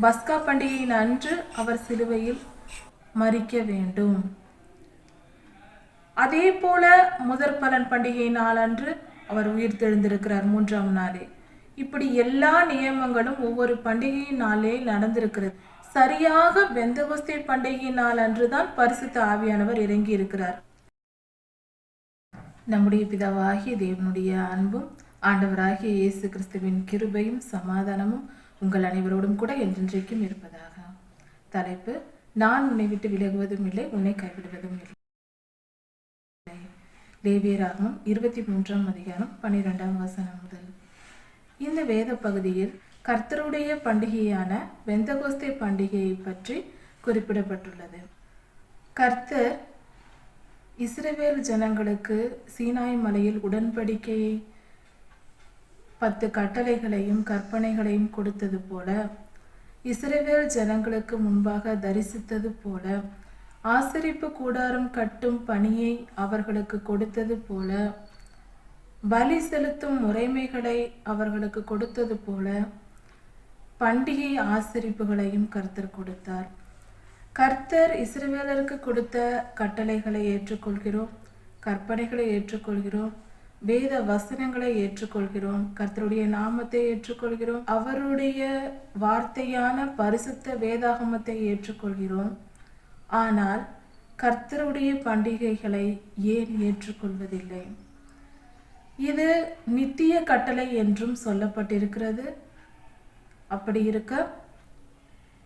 பஸ்கா பண்டிகையின் அன்று அவர் சிலுவையில் மறிக்க வேண்டும். அதே போல முதற் பலன் பண்டிகை நாளன்று அவர் உயிர் தெழுந்திருக்கிறார் மூன்றாம் நாளே. இப்படி எல்லா நியமங்களும் ஒவ்வொரு பண்டிகையின் நாளே நடந்திருக்கிறது. சரியாக பெந்தகோஸ்தே பண்டிகை நாள் அன்றுதான் பரிசுத்த ஆவியானவர் இறங்கி இருக்கிறார் நம்முடைய பிதாவாகிய தேவனுடைய அன்பும் ஆண்டவராகிய இயேசு கிறிஸ்துவின் கிருபையும் சமாதானமும் உங்கள் அனைவரோடும் கூட என்றென்றைக்கும் இருப்பதாக. தலைப்பு நான் உன்னை விட்டு விலகுவதும் இல்லை உன்னை கைவிடுவதும் இல்லை. லேவியராகமம் இருபத்தி மூன்றாம் அதிகாரம் பன்னிரெண்டாம் வசனம் முதல். இந்த வேத பகுதியில் கர்த்தருடைய பண்டிகையான வெந்தகோஸ்தே பண்டிகையை பற்றி குறிப்பிடப்பட்டுள்ளது. கர்த்தர் இஸ்ரவேல் ஜனங்களுக்கு சீனாய் மலையில் உடன்படிக்கையை பத்து கட்டளைகளையும் கற்பனைகளையும் கொடுத்தது போல இஸ்ரேவேல் ஜனங்களுக்கு முன்பாக தரிசித்தது போல ஆசரிப்பு கூடாரம் கட்டும் பணியை அவர்களுக்கு கொடுத்தது போல பலி செலுத்தும் முறைமைகளை அவர்களுக்கு கொடுத்தது போல பண்டிகை ஆசரிப்புகளையும் கர்த்தர் கொடுத்தார். கர்த்தர் இஸ்ரவேலருக்கு கொடுத்த கட்டளைகளை ஏற்றுக்கொள்கிறோம் கற்பனைகளை ஏற்றுக்கொள்கிறோம். வேத வசனங்களை ஏற்றுக்கொள்கிறோம். கர்த்தருடைய நாமத்தை ஏற்றுக்கொள்கிறோம். அவருடைய வார்த்தையான பரிசுத்த வேதாகமத்தை ஏற்றுக்கொள்கிறோம். ஆனால் கர்த்தருடைய பண்டிகைகளை ஏன் ஏற்றுக்கொள்வதில்லை? இது நித்திய கட்டளை என்றும் சொல்லப்பட்டிருக்கிறது. அப்படி இருக்க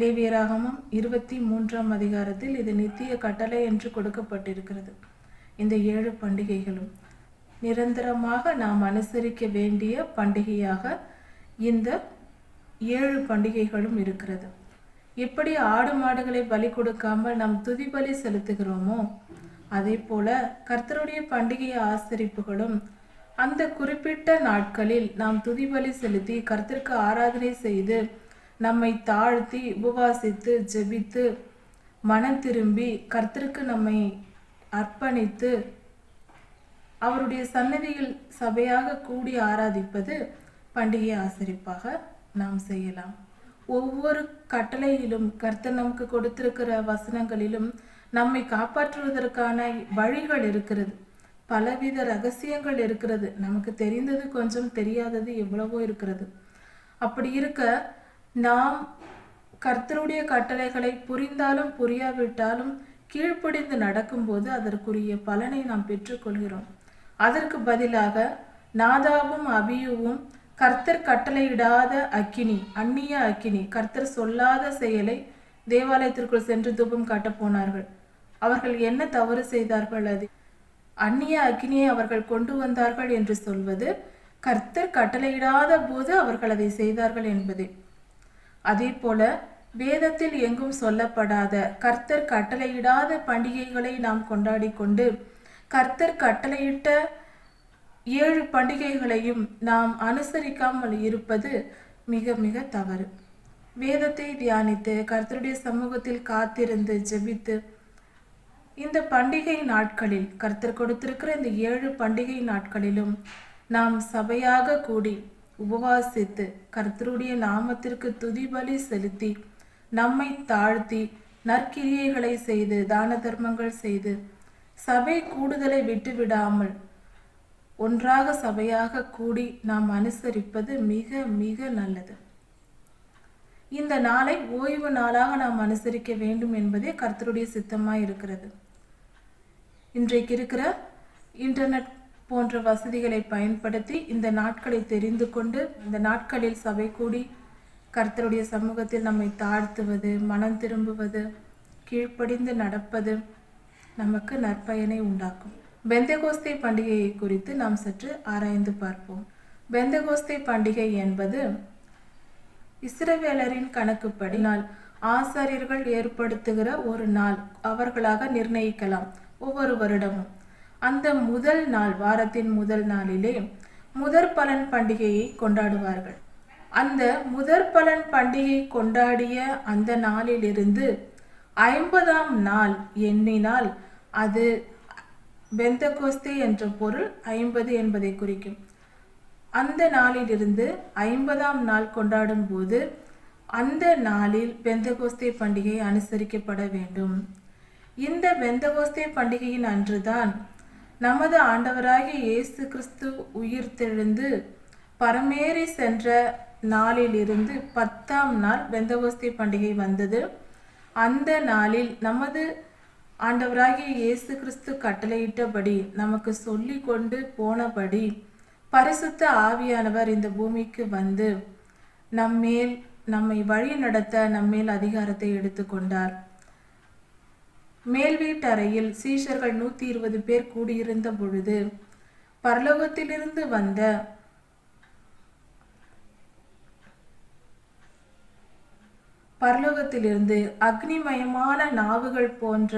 லேவியராகமம் இருபத்தி மூன்றாம் அதிகாரத்தில் இது நித்திய கட்டளை என்று கொடுக்கப்பட்டிருக்கிறது. இந்த ஏழு பண்டிகைகளும் நிரந்தரமாக நாம் அனுசரிக்க வேண்டிய பண்டிகையாக இந்த ஏழு பண்டிகைகளும் இருக்கிறது. எப்படி ஆடு மாடுகளை பலி கொடுக்காமல் நாம் துதி பலி செலுத்துகிறோமோ? அதே போல கர்த்தருடைய பண்டிகை ஆசரிப்புகளும் அந்த குறிப்பிட்ட நாட்களில் நாம் துதி பலி செலுத்தி கர்த்தருக்கு ஆராதனை செய்து நம்மை தாழ்த்தி உபவாசித்து ஜெபித்து மனம் திரும்பி கர்த்தருக்கு நம்மை அர்ப்பணித்து அவருடைய சன்னதியில் சபையாக கூடி ஆராதிப்பது பண்டிகை ஆசரிப்பாக நாம் செய்யலாம். ஒவ்வொரு கட்டளையிலும் கர்த்தர் நமக்கு கொடுத்திருக்கிற வசனங்களிலும் நம்மை காப்பாற்றுவதற்கான வழிகள் இருக்கிறது. பலவித ரகசியங்கள் இருக்கிறது. நமக்கு தெரிந்தது கொஞ்சம் தெரியாதது எவ்வளவோ இருக்கிறது. அப்படி இருக்க நாம் கர்த்தருடைய கட்டளைகளை புரிந்தாலும் புரியாவிட்டாலும் கீழ்ப்படிந்து நடக்கும்போது அதற்குரிய பலனை நாம் பெற்றுக்கொள்கிறோம். அதற்கு பதிலாக நாதாவும் அபியுவும் கர்த்தர் கட்டளையிடாத அக்கினி அந்நிய அக்கினி கர்த்தர் சொல்லாத செயலை தேவாலயத்திற்குள் சென்று தூபம் காட்டப் போனார்கள். அவர்கள் என்ன தவறு செய்தார்கள் அது? அந்நிய அக்கினியை அவர்கள் கொண்டு வந்தார்கள் என்று சொல்வது கர்த்தர் கட்டளையிடாத போது அவர்கள் அதை செய்தார்கள் என்பதே. அதே போல வேதத்தில் எங்கும் சொல்லப்படாத கர்த்தர் கட்டளையிடாத பண்டிகைகளை நாம் கொண்டாடி கொண்டு கர்த்தர் கட்டளையிட்ட ஏழு பண்டிகைகளையும் நாம் அனுசரிக்காமல் இருப்பது மிக மிக தவறு. வேதத்தை தியானித்து கர்த்தருடைய சமூகத்தில் காத்திருந்து ஜெபித்து இந்த பண்டிகை நாட்களில் கர்த்தர் கொடுத்திருக்கிற இந்த ஏழு பண்டிகை நாட்களிலும் நாம் சபையாக கூடி உபவாசித்து கர்த்தருடைய நாமத்திற்கு துதிபலி செலுத்தி நம்மை தாழ்த்தி நற்கிரியைகளை செய்து தான தர்மங்கள் செய்து சபை கூடுதலை விட்டு விடாமல் ஒன்றாக சபையாக கூடி நாம் அனுசரிப்பது மிக மிக நல்லது. இந்த நாளை ஓய்வு நாளாக நாம் அனுசரிக்க வேண்டும் என்பதே கர்த்தருடைய சித்தமாக இருக்கிறது. இன்றைக்கு இருக்கிற இன்டர்நெட் போன்ற வசதிகளை பயன்படுத்தி இந்த நாட்களை தெரிந்து கொண்டு இந்த நாட்களில் சபை கூடி கர்த்தருடைய சமூகத்தில் நம்மை தாழ்த்துவது மனம் திரும்புவது கீழ்ப்படிந்து நடப்பது நமக்கு நற்பயனை உண்டாக்கும். பெந்தகோஸ்தை பண்டிகையை குறித்து நாம் சற்று ஆராய்ந்து பார்ப்போம். பெந்தகோஸ்தை பண்டிகை என்பது இஸ்ரவேலரின் கணக்குப்படி நாள். ஆசாரியர்கள் ஏற்படுத்துகிற ஒரு நாள். அவர்களாக நிர்ணயிக்கலாம். ஒவ்வொரு வருடமும். அந்த முதல் நாள் வாரத்தின் முதல் நாளிலே முதற் பலன் பண்டிகையை கொண்டாடுவார்கள். அந்த முதற் பலன் பண்டிகை கொண்டாடிய அந்த நாளிலிருந்து ஐம்பதாம் நாள் எண்ணினால் அது பெந்தகோஸ்தே என்ற பொருள் ஐம்பது என்பதை குறிக்கும். அந்த நாளிலிருந்து ஐம்பதாம் நாள் கொண்டாடும் போது அந்த நாளில் பெந்தகோஸ்தே பண்டிகை அனுசரிக்கப்பட வேண்டும். இந்த பெந்தகோஸ்தே பண்டிகையின் அன்றுதான் நமது ஆண்டவராகிய இயேசு கிறிஸ்து உயிர்த்தெழுந்து பரமேறி சென்ற நாளிலிருந்து பத்தாம் நாள் பெந்தகோஸ்தே பண்டிகை வந்தது. அந்த நாளில் நமது ஆண்டவராகிய இயேசு கிறிஸ்து கட்டளையிட்டபடி நமக்கு சொல்லி கொண்டு போனபடி பரிசுத்த ஆவியானவர் இந்த பூமிக்கு வந்து நம்மேல் நம்மை வழி நடத்த நம்மேல் அதிகாரத்தை எடுத்துக்கொண்டார். மேல் வீட்டறையில் சீஷர்கள் நூத்தி இருபது பேர் கூடியிருந்த பொழுது பரலோகத்திலிருந்து வந்த பரலோகத்திலிருந்து அக்னிமயமான நாவுகள் போன்ற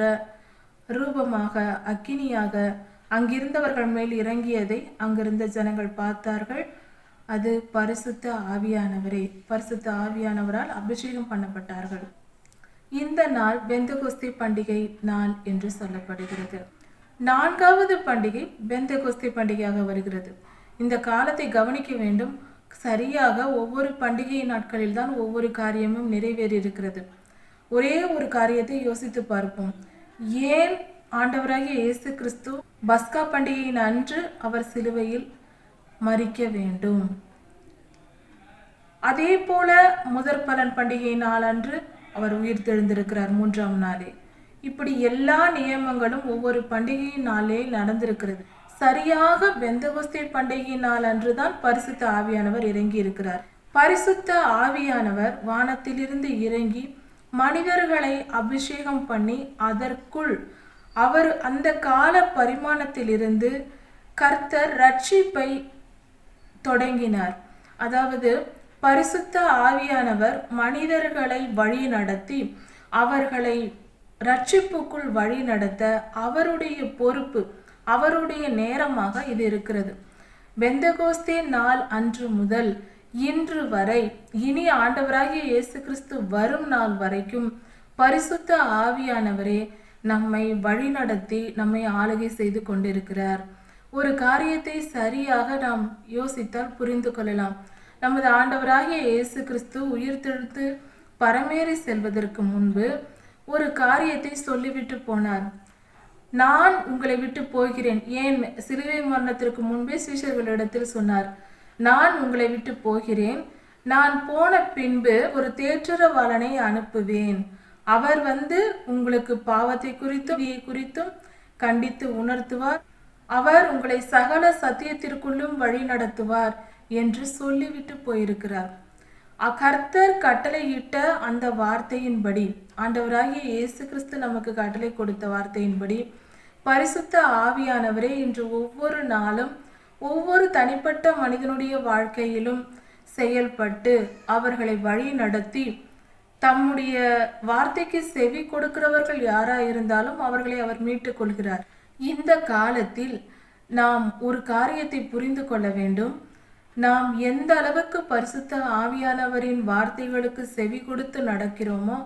ரூபமாக அக்கினியாக அங்கிருந்தவர்கள் மேல் இறங்கியதை அங்கிருந்த ஜனங்கள் பார்த்தார்கள். அது பரிசுத்த ஆவியானவரே பரிசுத்த ஆவியானவரால் அபிஷேகம் பண்ணப்பட்டார்கள். இந்த நாள் பெந்தகுஸ்தி பண்டிகை நாள் என்று சொல்லப்படுகிறது. நான்காவது பண்டிகை பெந்தகுஸ்தி பண்டிகையாக வருகிறது. இந்த காலத்தை கவனிக்க வேண்டும். சரியாக ஒவ்வொரு பண்டிகை நாட்களில் தான் ஒவ்வொரு காரியமும் நிறைவேறி இருக்கிறது ஒரே ஒரு காரியத்தை யோசித்து பார்ப்போம். ஏன் ஆண்டவராகிய இயேசு கிறிஸ்து பஸ்கா பண்டிகையின் அன்று அவர் சிலுவையில் மறிக்க வேண்டும்? அதே போல முதற் பலன் பண்டிகை நாளன்று அவர் உயிர் தெழுந்திருக்கிறார் மூன்றாம் நாளே. இப்படி எல்லா நியமங்களும் ஒவ்வொரு பண்டிகையின் நாளே நடந்திருக்கிறது. சரியாக பெந்தகோஸ்தே பண்டிகை நாள் அன்றுதான் பரிசுத்த ஆவியானவர் இறங்கி இருக்கிறார் பரிசுத்த ஆவியானவர் வானத்திலிருந்து இறங்கி மனிதர்களை அபிஷேகம் பண்ணி அதற்குள் அவர் அந்த கால பரிமாணத்திலிருந்து கர்த்தர் ரட்சிப்பை தொடங்கினார். அதாவது பரிசுத்த ஆவியானவர் மனிதர்களை வழி நடத்தி அவர்களை ரட்சிப்புக்குள் வழி நடத்த அவருடைய பொறுப்பு அவருடைய நேரமாக இது இருக்கிறது. பெந்தகோஸ்தே நாள் அன்று முதல் இன்று வரை இனி ஆண்டவராகிய இயேசு கிறிஸ்து வரும் நாள் வரைக்கும் பரிசுத்த ஆவியானவரே நம்மை வழிநடத்தி நம்மை ஆளுகை செய்து கொண்டிருக்கிறார். ஒரு காரியத்தை சரியாக நாம் யோசித்தால் புரிந்து கொள்ளலாம். நமது ஆண்டவராகிய இயேசு கிறிஸ்து உயிர் தெழுத்து பரமேறி செல்வதற்கு முன்பு ஒரு காரியத்தை சொல்லிவிட்டு போனார். நான் உங்களை விட்டு போகிறேன். ஏன்? சிலுவை மரணத்திற்கு முன்பே சீஷர்களிடத்தில் சொன்னார். நான் உங்களை விட்டு போகிறேன். நான் போன பின்பு ஒரு தேற்றரவாளனை அனுப்புவேன். அவர் வந்து உங்களுக்கு பாவத்தை குறித்தும் நீதியை குறித்தும் கண்டித்து உணர்த்துவார். அவர் உங்களை சகல சத்தியத்திற்குள்ளும் வழி நடத்துவார் என்று சொல்லிவிட்டு போயிருக்கிறார். கர்த்தர் கட்டளையிட்ட அந்த வார்த்தையின்படி ஆண்டவராகிய இயேசு கிறிஸ்து நமக்கு கட்டளை கொடுத்த வார்த்தையின்படி பரிசுத்த ஆவியானவரே இன்று ஒவ்வொரு நாளும் ஒவ்வொரு தனிப்பட்ட மனிதனுடைய வாழ்க்கையிலும் செயல்பட்டு அவர்களை வழி நடத்தி தம்முடைய வார்த்தைக்கு செவி கொடுக்கிறவர்கள் யாராக இருந்தாலும் அவர்களை அவர் மீட்டுக் கொள்கிறார். இந்த காலத்தில் நாம் ஒரு காரியத்தை புரிந்து கொள்ள வேண்டும். நாம் எந்த அளவுக்கு பரிசுத்த ஆவியானவரின் வார்த்தைகளுக்கு செவி கொடுத்து நடக்கிறோமோ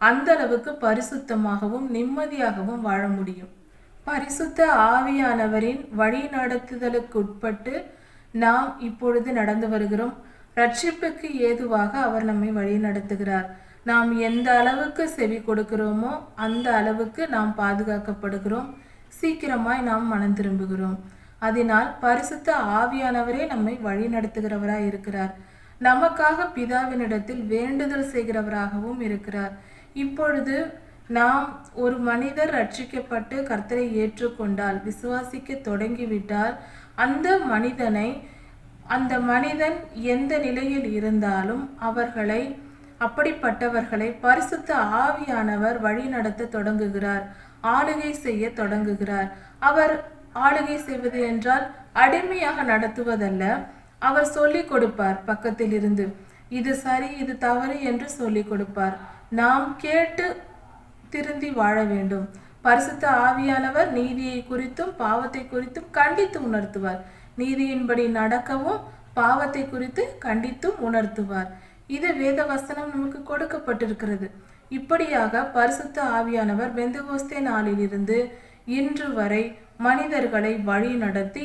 அந்த அளவுக்கு பரிசுத்தமாகவும் நிம்மதியாகவும் வாழ முடியும். பரிசுத்த ஆவியானவரின் வழி நடத்துதலுக்கு உட்பட்டு நாம் இப்பொழுது நடந்து வருகிறோம். ரட்சிப்புக்கு ஏதுவாக அவர் நம்மை வழி நடத்துகிறார் நாம் எந்த அளவுக்கு செவி கொடுக்கிறோமோ அந்த அளவுக்கு நாம் பாதுகாக்கப்படுகிறோம். சீக்கிரமாய் நாம் மனம் திரும்புகிறோம். அதனால் பரிசுத்த ஆவியானவரே நம்மை வழி நடத்துகிறவராய் இருக்கிறார். நமக்காக பிதாவினிடத்தில் வேண்டுதல் செய்கிறவராகவும் இருக்கிறார். இப்பொழுது நாம் ஒரு மனிதர் ரட்சிக்கப்பட்டு கர்த்தரை ஏற்றுக்கொண்டால் விசுவாசிக்க தொடங்கிவிட்டால் அந்த மனிதனை அந்த மனிதன் எந்த நிலையில் இருந்தாலும் அவர்களை அப்படிப்பட்டவர்களை பரிசுத்த ஆவியானவர் வழிநடத்த தொடங்குகிறார் ஆளுகை செய்ய தொடங்குகிறார். அவர் ஆளுகை செய்வது என்றால் அடிமையாக நடத்துவதல்ல. அவர் சொல்லிக் கொடுப்பார் பக்கத்தில் இருந்து இது சரி இது தவறு என்று சொல்லிக் கொடுப்பார். நாம் கேட்டு திருந்தி வாழ வேண்டும். பரிசுத்த ஆவியானவர் நீதியை குறித்தும் பாவத்தை குறித்தும் கண்டித்து உணர்த்துவார். நீதியின்படி நடக்கவும் பாவத்தை குறித்து கண்டித்தும் உணர்த்துவார். இது வேத வசனம் நமக்கு கொடுக்கப்பட்டிருக்கிறது. இப்படியாக பரிசுத்த ஆவியானவர் பெந்தகோஸ்தே நாளிலிருந்து இன்று வரை மனிதர்களை வழி நடத்தி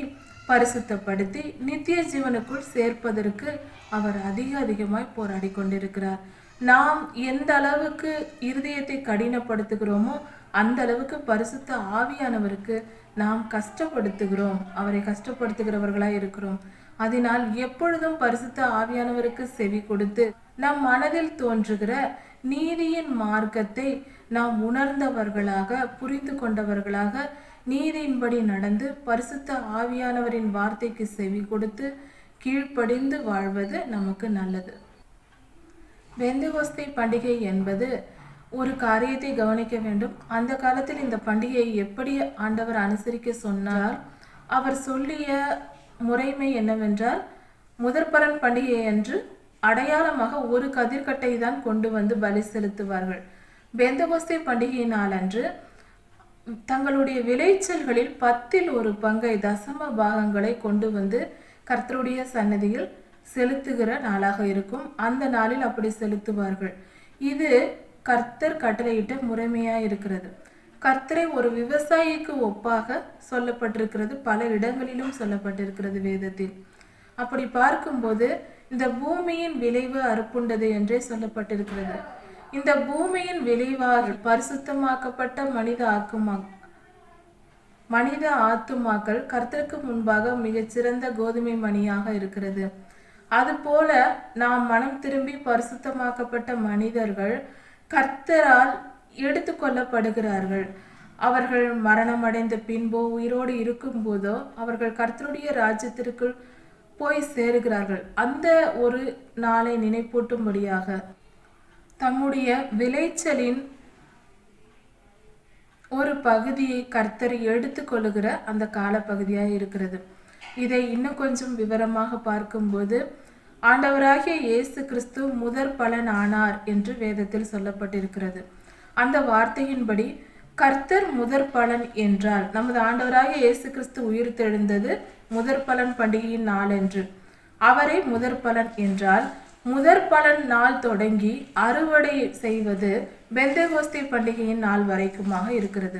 பரிசுத்தப்படுத்தி நித்திய ஜீவனுக்குள் சேர்ப்பதற்கு அவர் அதிக அதிகமாய் போராடி கொண்டிருக்கிறார். நாம் எந்த அளவுக்கு இருதயத்தை கடினப்படுத்துகிறோமோ அந்த அளவுக்கு பரிசுத்த ஆவியானவருக்கு நாம் கஷ்டப்படுத்துகிறோம். அவரை கஷ்டப்படுத்துகிறவர்களாய் இருக்கிறோம். அதனால் எப்பொழுதும் பரிசுத்த ஆவியானவருக்கு செவி கொடுத்து நம் மனதில் தோன்றுகிற நீதியின் மார்க்கத்தை நாம் உணர்ந்தவர்களாக புரிந்து கொண்டவர்களாக நீதியின்படி நடந்து பரிசுத்த ஆவியானவரின் வார்த்தைக்கு செவி கொடுத்து கீழ்ப்படிந்து வாழ்வது நமக்கு நல்லது. வெந்தகோஸ்தை பண்டிகை என்பது ஒரு காரியத்தை கவனிக்க வேண்டும். அந்த காலத்தில் இந்த பண்டிகையை எப்படி ஆண்டவர் அனுசரிக்க சொன்னார்? அவர் சொல்லிய முறைமை என்னவென்றால் முதற்பரன் பண்டிகை என்று அடையாளமாக ஒரு கதிர்கட்டை தான் கொண்டு வந்து பலி செலுத்துவார்கள். பெந்தகோஸ்தை பண்டிகை நாளன்று தங்களுடைய விளைச்சல்களில் பத்தில் ஒரு பங்கை தசம பாகங்களை கொண்டு வந்து கர்த்தருடைய சன்னதியில் செலுத்துகிற நாளாக இருக்கும். அந்த நாளில் அப்படி செலுத்துவார்கள். இது கர்த்தர் கட்டளையிட்ட முறைமையாக இருக்கிறது கர்த்தரை ஒரு விவசாயிக்கு ஒப்பாக சொல்லப்பட்டிருக்கிறது. பல இடங்களிலும் சொல்லப்பட்டிருக்கிறது வேதத்தில். அப்படி பார்க்கும்போது இந்த பூமியின் விளைவு அறுப்புண்டது என்றே சொல்லப்பட்டிருக்கிறது. இந்த பூமியின் விளைவாறு பரிசுத்தமாக்கப்பட்ட மனித ஆக்குமா மனித ஆத்துமாக்கள் கர்த்தருக்கு முன்பாக மிகச்சிறந்த கோதுமை மணியாக இருக்கிறது. அதுபோல நாம் மனம் திரும்பி பரிசுத்தமாக்கப்பட்ட மனிதர்கள் கர்த்தரால் எடுத்துக்கொள்ளப்படுகிறார்கள் அவர்கள் மரணம் அடைந்த பின்போ உயிரோடு இருக்கும் போதோ அவர்கள் கர்த்தருடைய ராஜ்யத்திற்குள் போய் சேருகிறார்கள். அந்த ஒரு நாளை நினைப்பூட்டும்படியாக. தம்முடைய விளைச்சலின் ஒரு பகுதியை கர்த்தர் எடுத்துக்கொள்ளுகிற அந்த காலப்பகுதியாக இருக்கிறது. இதை இன்னும் கொஞ்சம் விவரமாக பார்க்கும்போது ஆண்டவராகிய இயேசு கிறிஸ்து முதற் பலன் ஆனார் என்று வேதத்தில் சொல்லப்பட்டிருக்கிறது. அந்த வார்த்தையின்படி கர்த்தர் முதற் பலன் என்றால் நமது ஆண்டவராக இயேசு கிறிஸ்து உயிர் தெழுந்தது முதற் பலன் பண்டிகையின் நாள் என்று அவரை முதற் பலன் என்றால் முதற் பலன் நாள் தொடங்கி அறுவடை செய்வது பெந்தகோஸ்தி பண்டிகையின் நாள் வரைக்குமாக இருக்கிறது.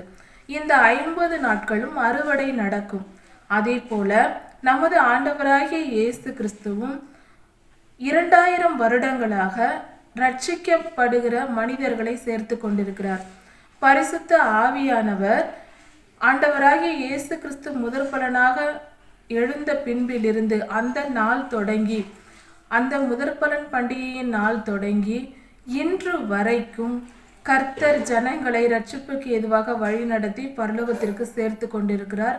இந்த ஐம்பது நாட்களும் அறுவடை நடக்கும். அதே போல நமது ஆண்டவராகிய இயேசு கிறிஸ்துவும் இரண்டாயிரம் வருடங்களாக ரட்சிக்கப்படுகிற மனிதர்களை சேர்த்து கொண்டிருக்கிறார். பரிசுத்த ஆவியானவர் ஆண்டவராகிய இயேசு கிறிஸ்து முதற் பலனாக எழுந்த பின்பிலிருந்து அந்த நாள் தொடங்கி அந்த முதற்பலன் பண்டிகையின் நாள் தொடங்கி இன்று வரைக்கும் கர்த்தர் ஜனங்களை ரட்சிப்புக்கு எதுவாக வழிநடத்தி பரலோகத்திற்கு சேர்த்து கொண்டிருக்கிறார்.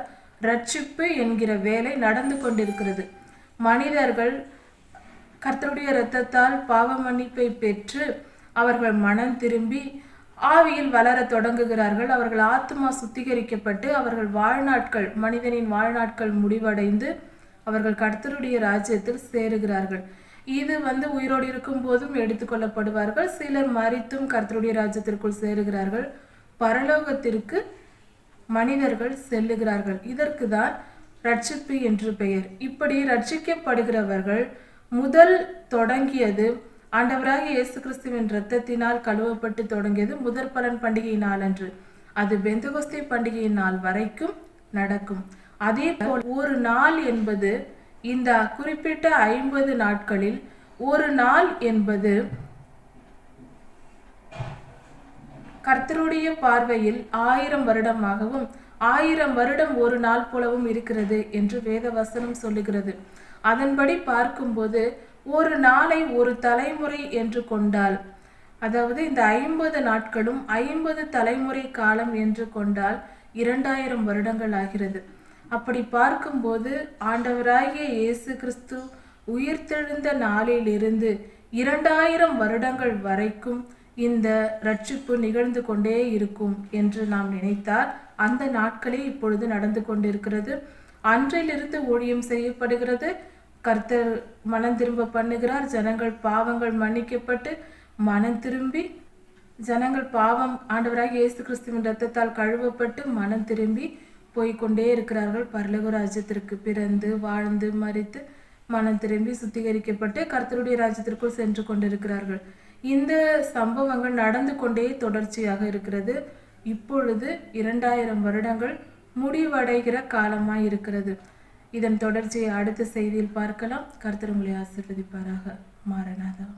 ரட்சிப்பு என்கிற வேலை நடந்து கொண்டிருக்கிறது. மனிதர்கள் கர்த்தருடைய இரத்தத்தால் பாவ மன்னிப்பை பெற்று அவர்கள் மனம் திரும்பி ஆவியில் வளர தொடங்குகிறார்கள். அவர்கள் ஆத்மா சுத்திகரிக்கப்பட்டு அவர்கள் வாழ்நாட்கள் மனிதனின் வாழ்நாட்கள் முடிவடைந்து அவர்கள் கர்த்தருடைய ராஜ்யத்தில் சேருகிறார்கள். இது வந்து உயிரோடு இருக்கும் போதும் எடுத்துக்கொள்ளப்படுவார்கள். சிலர் மறித்தும் கர்த்தருடைய ராஜ்யத்திற்குள் சேருகிறார்கள். பரலோகத்திற்கு மனிதர்கள் செல்லுகிறார்கள். இதற்கு தான் ரட்சிப்பு என்று பெயர். இப்படி ரட்சிக்கப்படுகிறவர்கள் முதல் தொடங்கியது ஆண்டவராக இயேசு கிறிஸ்துவின் இரத்தத்தினால் கழுவப்பட்டு தொடங்கியது முதற் பலன் பண்டிகை நாள் அன்று அது பெந்தகோஸ்தே பண்டிகையின் நாள் வரைக்கும் நடக்கும். அதே போல் ஒரு நாள் என்பது இந்த குறிப்பிட்ட ஐம்பது நாட்களில் ஒரு நாள் என்பது கர்த்தருடைய பார்வையில் ஆயிரம் வருடமாகவும் ஆயிரம் வருடம் ஒரு நாள் போலவும் இருக்கிறது என்று வேத வசனம் சொல்லுகிறது. அதன்படி பார்க்கும்போது ஒரு நாளை ஒரு தலைமுறை என்று கொண்டால் அதாவது இந்த ஐம்பது நாட்களும் ஐம்பது தலைமுறை காலம் என்று கொண்டால் இரண்டாயிரம் வருடங்கள் ஆகிறது. அப்படி பார்க்கும்போது ஆண்டவராகிய இயேசு கிறிஸ்து உயிர்த்தெழுந்த நாளிலிருந்து இரண்டாயிரம் வருடங்கள் வரைக்கும் இந்த ரட்சிப்பு நிகழ்ந்து கொண்டே இருக்கும் என்று நாம் நினைத்தால் அந்த நாட்களே இப்பொழுது நடந்து கொண்டிருக்கிறது. அன்றிலிருந்து ஊழியம் செய்யப்படுகிறது. கர்த்தர் மனம் திரும்ப பண்ணுகிறார். ஜனங்கள் பாவங்கள் மன்னிக்கப்பட்டு மனம் திரும்பி ஜனங்கள் பாவம் ஆண்டவராக இயேசு கிறிஸ்துவின் ரத்தத்தால் கழுவப்பட்டு மனம் திரும்பி போய்கொண்டே இருக்கிறார்கள். பரலோக ராஜ்யத்திற்கு பிறந்து வாழ்ந்து மறித்து மனம் திரும்பி சுத்திகரிக்கப்பட்டு கர்த்தருடைய ராஜ்யத்திற்குள் சென்று கொண்டிருக்கிறார்கள். இந்த சம்பவங்கள் நடந்து கொண்டே தொடர்ச்சியாக இருக்கிறது. இப்பொழுது இரண்டாயிரம் வருடங்கள் முடிவடைகிற காலமாய் இருக்கிறது. இதன் தொடர்ச்சியை அடுத்த செய்தியில் பார்க்கலாம். கர்த்தர் உங்களை ஆசீர்வதிப்பாராக. மாறனாதான்